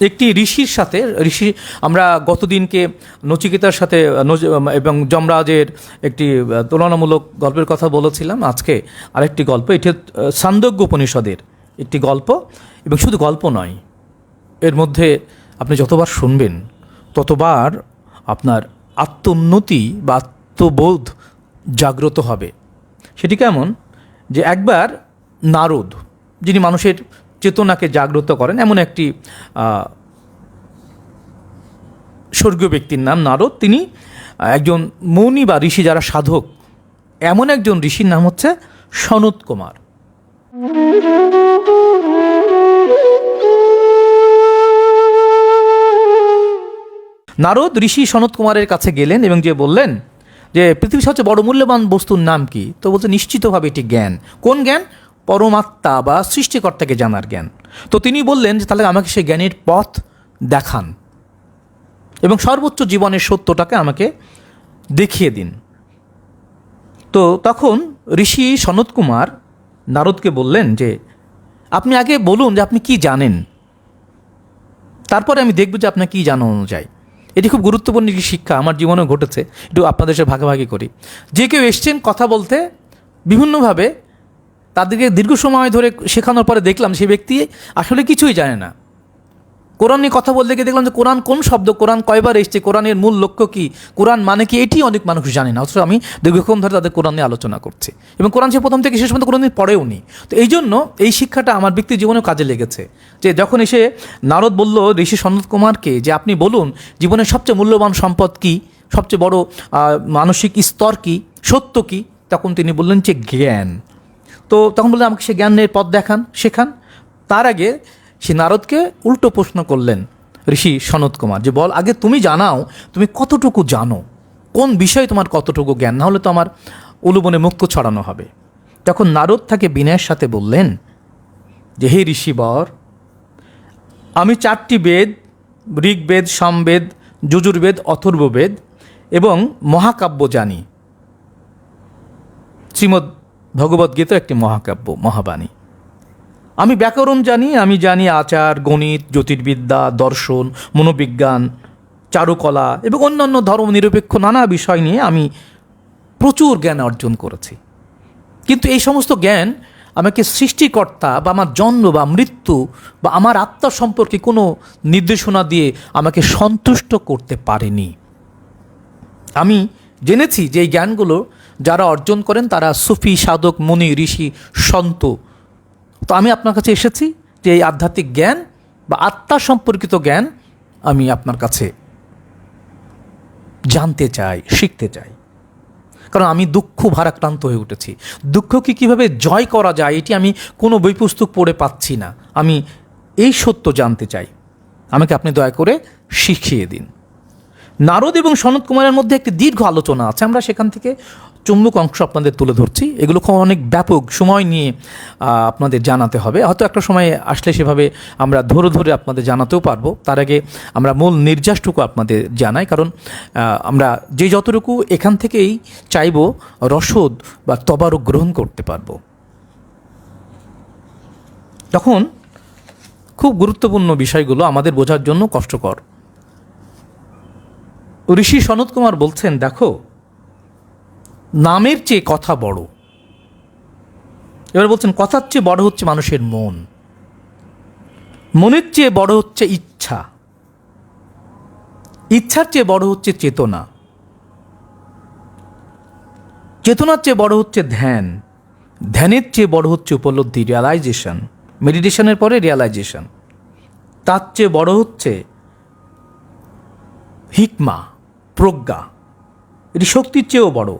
একটি ঋষির সাথে ঋষি আমরা গতদিনকে নচিকেতার সাথে এবং যমরাজের একটি তুলনামূলক গল্পের কথা বলেছিলাম। আজকে আরেকটি গল্প এটি আহ, উপনিষদের একটি গল্প এবং শুধু গল্প নয় এর মধ্যে আপনি যতবার শুনবেন ততবার আপনার আত্মোন্নতি বা আত্মবোধ জাগ্রত হবে। সেটি কেমন? যে একবার নারদ যিনি মানুষের চেতনাকে জাগ্রত করেন। এমন একটি স্বর্গীয় ব্যক্তির নাম নারদ। তিনি একজন মৌনী বা ঋষি যারা সাধক, এমন একজন ঋষির নাম হচ্ছে সনত কুমার। নারদ, ঋষি সনত কুমারের কাছে গেলেন এবং যে বললেন যে, পৃথিবীর সবচেয়ে বড় মূল্যবান বস্তুর নাম কি? তো বলছে, নিশ্চিতভাবে এটি জ্ঞান। কোন জ্ঞান? পরমাত্মা বা সৃষ্টিকর্তাকে জানার জ্ঞান। তো তিনি বললেন যে, তাহলে আমাকে সেই জ্ঞানের পথ দেখান এবং সর্বোচ্চ জীবনের সত্যটাকে আমাকে দেখিয়ে দিন। তো তখন ঋষি সনত কুমার নারদকে বললেন যে, আপনি আগে বলুন যে আপনি কি জানেন? তারপরে আমি দেখব যে আপনার কী জানানো যায় এটি খুব গুরুত্বপূর্ণ একটি শিক্ষা, আমার জীবনেও ঘটেছে, একটু আপনাদের সাথে ভাগাভাগি করি। যে কেউ এসছেন কথা বলতে, বিভিন্নভাবে তাদেরকে দীর্ঘ সময় ধরে শেখানোর পরে দেখলাম সেই ব্যক্তি আসলে কিছুই জানে না। কোরআন নিয়ে কথা বলতে গিয়ে দেখলাম যে কোরআন কোন শব্দ, কোরআন কয়বার এসছে, কোরআনের মূল লক্ষ্য কি, কোরআন মানে কি, এটি অনেক মানুষ জানে না, অথচ আমি দীর্ঘক্ষণ ধরে তাদের কোরআন নিয়ে আলোচনা করছি। এবং কোরআন সে প্রথম থেকে শেষ পর্যন্ত কোনোদিন পড়েও নি। তো এই জন্য এই শিক্ষাটা আমার ব্যক্তি জীবনেও কাজে লেগেছে। যে যখন এসে নারদ বলল ঋষি সনত কুমারকে যে আপনি বলুন, জীবনের সবচেয়ে মূল্যবান সম্পদ কি, সবচেয়ে বড় মানসিক স্তর কি, সত্য কি, তখন তিনি বললেন যে জ্ঞান। তো তখন বললেন, আমাকে সে জ্ঞানের পথ দেখান, শেখান। তার আগে সে নারদকে উল্টো প্রশ্ন করলেন, ঋষি সনত কুমার, যে বল, আগে তুমি জানাও, তুমি কতটুকু জানো? কোন বিষয়ে তোমার কতটুকু জ্ঞান? না হলে তো আমার উলুবনে মুক্ত ছড়ানো হবে। তখন নারদ তাকে বিনয়ের সাথে বললেন, যে হে ঋষিবর আমি চারটি বেদ, ঋগ্বেদ, সামবেদ, যজুর্বেদ, অথর্ববেদ এবং মহাকাব্য জানি। শ্রীমদ্ ভগবদ্গীতার একটি মহাকাব্য, মহাবাণী। আমি ব্যাকরণ জানি, আমি জানি আচার, গণিত, জ্যোতির্বিদ্যা, দর্শন, মনোবিজ্ঞান, চারুকলা এবং অন্যান্য ধর্ম নিরপেক্ষ নানা বিষয় নিয়ে আমি প্রচুর জ্ঞান অর্জন করেছি। কিন্তু এই সমস্ত জ্ঞান আমাকে সৃষ্টিকর্তা বা আমার জন্ম বা মৃত্যু বা আমার আত্মা সম্পর্কে কোনো নির্দেশনা দিয়ে আমাকে সন্তুষ্ট করতে পারেনি। আমি জেনেছি যে এই জ্ঞানগুলো যারা অর্জন করেন তারা সুফি, সাধক, মুনি, ঋষি, সন্ত। তো আমি আপনার কাছে এসেছি যে এই আধ্যাত্মিক জ্ঞান বা আত্মা সম্পর্কিত জ্ঞান আমি আপনার কাছে জানতে চাই, শিখতে চাই। কারণ আমি দুঃখ ভারাক্রান্ত হয়ে উঠেছি। দুঃখকে কীভাবে জয় করা যায় এটি আমি কোনো বই পুস্তক পড়ে পাচ্ছি না। আমি এই সত্য জানতে চাই। আমাকে আপনি দয়া করে শিখিয়ে দিন। নারদ এবং সনত কুমারের মধ্যে একটি দীর্ঘ আলোচনা আছে। আমরা সেখান থেকে চুম্বক অংশ আপনাদের তুলে ধরছি। এগুলো খুব অনেক ব্যাপক সময় নিয়ে আপনাদের জানাতে হবে। হয়তো একটা সময় আসলে সেভাবে আমরা ধরে ধরে আপনাদের জানাতেও পারব। তার আগে আমরা মূল নির্যাসটুকু আপনাদের জানাই। কারণ আমরা যে যতটুকু এখান থেকেই চাইব রসদ বা তবারক গ্রহণ করতে পারব। তখন খুব গুরুত্বপূর্ণ বিষয়গুলো আমাদের বোঝার জন্য কষ্টকর। ঋষি সনত কুমার বলছেন, দেখো নামের চেয়ে কথা বড়। এবার বলছেন, কথার চেয়ে বড় হচ্ছে মানুষের মন। মনের চেয়ে বড় হচ্ছে ইচ্ছা। ইচ্ছার চেয়ে বড় হচ্ছে চেতনা। চেতনার চেয়ে বড় হচ্ছে ধ্যান। ধ্যানের চেয়ে বড় হচ্ছে উপলব্ধি রিয়ালাইজেশন মেডিটেশনের পরে রিয়ালাইজেশন তার চেয়ে বড় হচ্ছে হিকমা প্রজ্ঞা। এটি শক্তির চেয়েও বড়।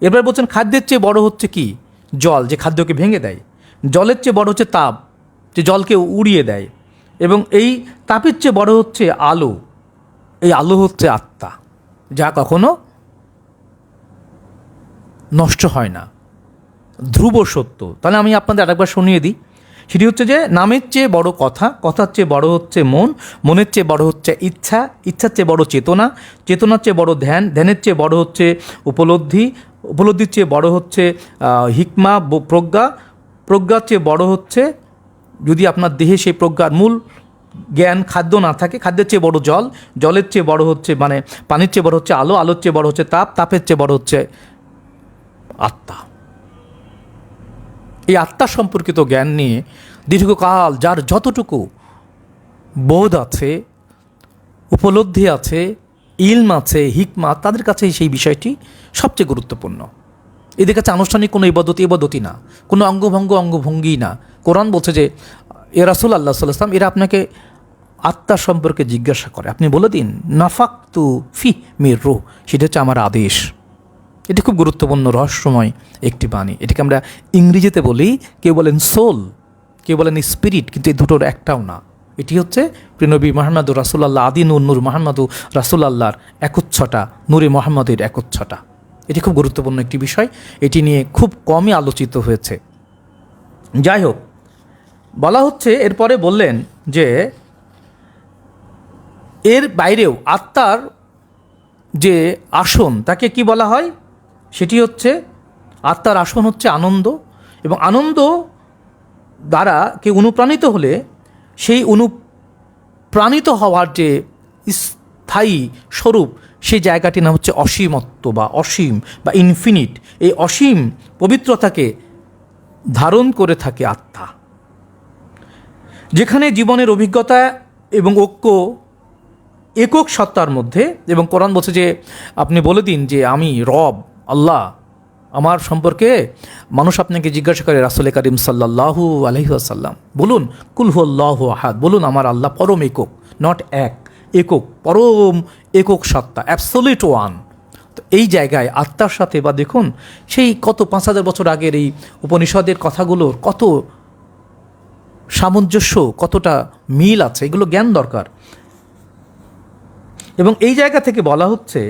এবার বলছেন, খাদ্যের চেয়ে বড় হচ্ছে কি? জল, যে খাদ্যকে ভেঙে দেয়। জলের চেয়ে বড় হচ্ছে তাপ, যে জলকে উড়িয়ে দেয়। এবং এই তাপের চেয়ে বড় হচ্ছে আলো। এই আলো হচ্ছে আত্মা, যা কখনো নষ্ট হয় না। ধ্রুব সত্য। তাহলে আমি আপনাদের আরেকবার শুনিয়ে দিই। সেটি হচ্ছে যে, নামের চেয়ে বড় কথা, কথার চেয়ে বড় হচ্ছে মন, মনের চেয়ে বড় হচ্ছে ইচ্ছা, ইচ্ছার চেয়ে বড় চেতনা, চেতনার চেয়ে বড় ধ্যান, ধ্যানের চেয়ে বড় হচ্ছে উপলব্ধি উপলব্ধির চেয়ে বড় হচ্ছে হিকমা প্রজ্ঞা। প্রজ্ঞার চেয়ে বড় হচ্ছে, যদি আপনার দেহে সেই প্রজ্ঞার মূল জ্ঞান, খাদ্য না থাকে, খাদ্যের চেয়ে বড় জল, জলের চেয়ে বড় হচ্ছে মানে পানির চেয়ে বড় হচ্ছে আলো, আলোর চেয়ে বড় হচ্ছে তাপ, তাপের চেয়ে বড় হচ্ছে আত্মা। এই আত্মা সম্পর্কিত জ্ঞান নিয়ে দীর্ঘকাল যার যতটুকু বোধ আছে, উপলব্ধি আছে ইলম আছে, হিকমা, তাদের কাছে সেই বিষয়টি সবচেয়ে গুরুত্বপূর্ণ। এদের কাছে আনুষ্ঠানিক কোনো ইবাদত, ইবাদতি না। কোনো অঙ্গভঙ্গ, অঙ্গভঙ্গি না। কোরআন বলছে যে, এ রাসুল আল্লাহ সাল্লাম এরা আপনাকে আত্মা সম্পর্কে জিজ্ঞাসা করে। আপনি বলে দিন নাফাক তু ফি মির রু সেটা হচ্ছে আমার আদেশ। এটি খুব গুরুত্বপূর্ণ, রহস্যময় একটি বাণী। এটাকে আমরা ইংরেজিতে বলি, কেউ বলেন সোল কেউ বলেন স্পিরিট কিন্তু এই দুটোর একটাও না। এটি হচ্ছে প্রিনবী মাহমাদু রাসুল্লাহ আদি নূর মাহমাদু রাসুল্লাহর একচ্ছটা, নূরে মোহাম্মদের একচ্ছটা। এটি খুব গুরুত্বপূর্ণ একটি বিষয়। এটি নিয়ে খুব কমই আলোচিত হয়েছে। যাই হোক, বলা হচ্ছে এরপরে বললেন যে এর বাইরেও আত্মার যে আসন, তাকে কি বলা হয়? সেটি হচ্ছে, আত্মার আসন হচ্ছে আনন্দ। এবং আনন্দ দ্বারা কেউ অনুপ্রাণিত হলে সেই অনুপ্রাণিত হওয়ার যে স্থায়ী স্বরূপ, সেই জায়গাটির নাম হচ্ছে অসীমত্ব বা অসীম বা ইনফিনিট এই অসীম পবিত্রতাকে ধারণ করে থাকে আত্মা। যেখানে জীবনের অভিজ্ঞতা এবং ঐক্য, একক সত্তার মধ্যে, এবং কোরআন বলছে যে, আপনি বলে দিন যে, আমি রব, আল্লাহ আমার সম্পর্কে মানুষ আপনাকে জিজ্ঞাসা করে, রাসুল করিম সাল্লাহু আলহিহাসাল্লাম বলুন কুলহুল্লাহ আহাদ? বলুন, আমার আল্লাহ পরম একক নট এক, একক, পরম একক সত্তা অ্যাবসোলিট ওয়ান তো এই জায়গায় আত্মার সাথে, বা দেখুন, সেই কত পাঁচ হাজার বছর আগের এই উপনিষদের কথাগুলোর কত সামঞ্জস্য, কতটা মিল আছে, এগুলো জ্ঞান দরকার। এবং এই জায়গা থেকে বলা হচ্ছে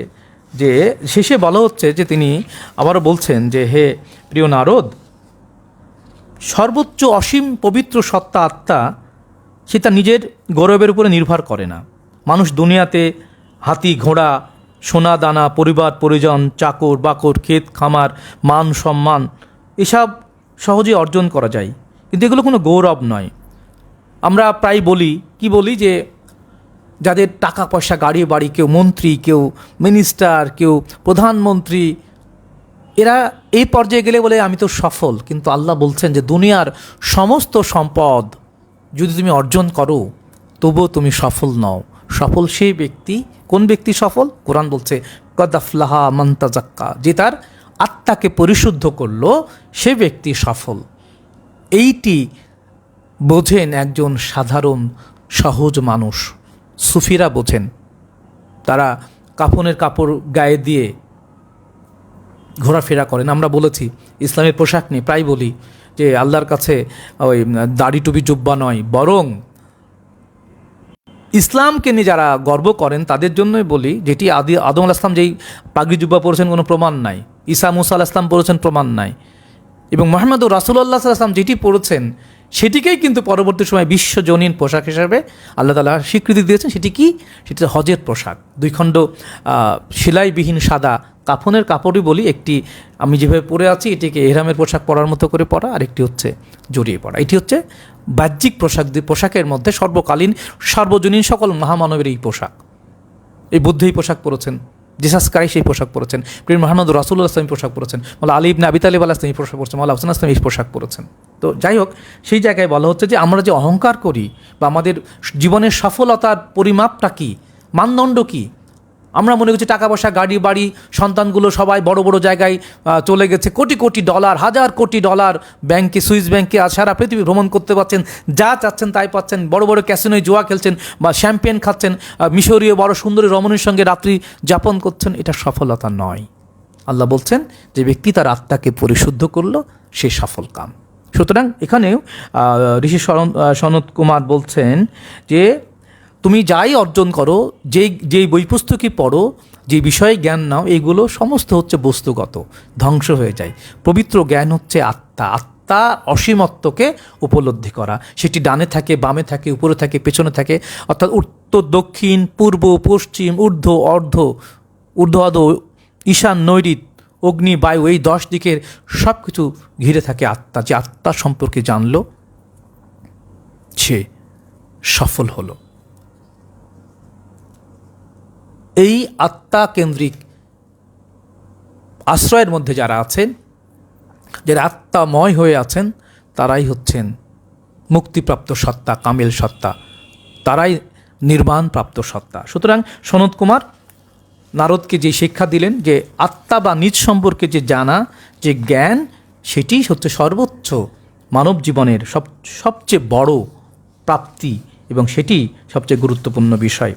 যে শেষে বলা হচ্ছে যে তিনি আবারও বলছেন যে, হে প্রিয় নারদ, সর্বোচ্চ অসীম পবিত্র সত্তা আত্মা, সে তার নিজের গৌরবের উপরে নির্ভর করে না। মানুষ দুনিয়াতে হাতি, ঘোড়া, সোনা, দানা, পরিবার, পরিজন, চাকর, বাকর, ক্ষেত, খামার, মান, সম্মান, এসব সহজে অর্জন করা যায়। কিন্তু এগুলো কোনো গৌরব নয়। আমরা প্রায় বলি, কি বলি যে যাদের টাকা পয়সা গাড়ি বাড়ি কেউ মন্ত্রী, কেউ মিনিস্টার কেউ প্রধানমন্ত্রী, এরা এই পর্যায়ে গেলে বলে, আমি তো সফল। কিন্তু আল্লাহ বলছেন যে, দুনিয়ার সমস্ত সম্পদ যদি তুমি অর্জন করো, তবুও তুমি সফল নও। সফল সেই ব্যক্তি, কোন ব্যক্তি সফল? কোরআন বলছে কদাফলাহা মন্তাজাক্কা যে তার আত্মাকে পরিশুদ্ধ করল, সে ব্যক্তি সফল। এইটি বোঝেন একজন সাধারণ সহজ মানুষ। সুফিরা বোঝেন। তারা কাফনের কাপড় গায়ে দিয়ে ঘোরাফেরা করেন। আমরা বলেছি, ইসলামের পোশাক নিয়ে প্রায় বলি যে আল্লাহর কাছে ওই দাড়ি টুপি জুব্বা নয়, বরং ইসলামকে নিয়ে যারা গর্ব করেন, তাদের জন্যই বলি যেটি আদি আদম আল ইসলাম যেই পাগড়ি জুব্বা পড়েছেন কোনো প্রমাণ নাই, ঈসা মুসা আল ইসলাম পড়েছেন প্রমাণ নাই। এবং মোহাম্মদ রাসুল্লাহ সাল্লাম যেটি পড়েছেন সেটিকেই কিন্তু পরবর্তী সময় বিশ্বজনীন পোশাক হিসাবে আল্লাহ তালা স্বীকৃতি দিয়েছেন। সেটি কি? সেটি হজের পোশাক। দুই খণ্ড সেলাইবিহীন সাদা কাফনের কাপড়ই বলি, একটি আমি যেভাবে পরে আছি, এটিকে এহরামের পোশাক পরার মতো করে পরা আর একটি হচ্ছে জড়িয়ে পড়া এটি হচ্ছে বাহ্যিক পোশাক পোশাকের মধ্যে সর্বকালীন, সার্বজনীন সকল মহামানবের এই পোশাক। এই বুদ্ধ এই পোশাক পরেছেন। জিসাস ক্রাইশ এই পোশাক পরেছেন। প্রিয় মোহাম্মদ রাসুল্লাহ আসলামী পোশাক পরেছেন। মালা আলী ইবনে আবি তালিব আল আসলাম এই পোশাক পরেছেন। মালা হোসেন আসলাম এই পোশাক পরেছেন। তো যাই হোক, সেই জায়গায় বলা হচ্ছে যে আমরা যে অহংকার করি বা আমাদের জীবনের সফলতার পরিমাপটা কী, মানদণ্ড কী আমরা মনে করছি টাকা পয়সা, গাড়ি, বাড়ি, সন্তানগুলো সবাই বড় বড় জায়গায় চলে গেছে। কোটি কোটি ডলার হাজার কোটি ডলার ব্যাংকে, সুইস ব্যাংকে আর সারা পৃথিবী ভ্রমণ করতে পারছেন, যা চাচ্ছেন তাই পাচ্ছেন। বড় বড় ক্যাসিনোয় জোয়া খেলছেন বা শ্যাম্পেন খাচ্ছেন মিশরীয় বড় সুন্দরী রমণীর সঙ্গে রাত্রি যাপন করছেন, এটা সফলতা নয়। আল্লাহ বলছেন যে ব্যক্তি তার আত্মাকে পরিশুদ্ধ করল, সে সফল কাম। সুতরাং এখানেও ঋষি সনৎ কুমার বলছেন যে তুমি যাই অর্জন করো, যেই যেই বই পুস্তকই পড়ো যে বিষয়ে জ্ঞান নাও এগুলো সমস্ত হচ্ছে বস্তুগত, ধ্বংস হয়ে যায়। পবিত্র জ্ঞান হচ্ছে আত্মা আত্মা অসীমত্বকে উপলব্ধি করা। সেটি ডানে থাকে, বামে থাকে, উপরে থাকে, পেছনে থাকে, অর্থাৎ উত্তর, দক্ষিণ, পূর্ব, পশ্চিম, ঊর্ধ্ব, অর্ধ ঊর্ধ্ব আদ ঈশান, নৈরিত, অগ্নি, বায়ু, এই দশ দিকের সব কিছু ঘিরে থাকে আত্মা। যে আত্মা সম্পর্কে জানলো, সে সফল হলো। এই আত্মা কেন্দ্রিক আশ্রয়ের মধ্যে যারা আছেন, যারা আত্মাময় হয়ে আছেন, তারাই হচ্ছেন মুক্তিপ্রাপ্ত সত্তা, কামিল সত্তা। তারাই নির্বাণপ্রাপ্ত সত্তা। সুতরাং সনৎ কুমার, নারদকে যে শিক্ষা দিলেন যে আত্মা বা নিজ সম্পর্কে যে জানা, যে জ্ঞান, সেটি হচ্ছে সর্বোচ্চ মানব জীবনের সব, সবচেয়ে বড় প্রাপ্তি এবং সেটি সবচেয়ে গুরুত্বপূর্ণ বিষয়।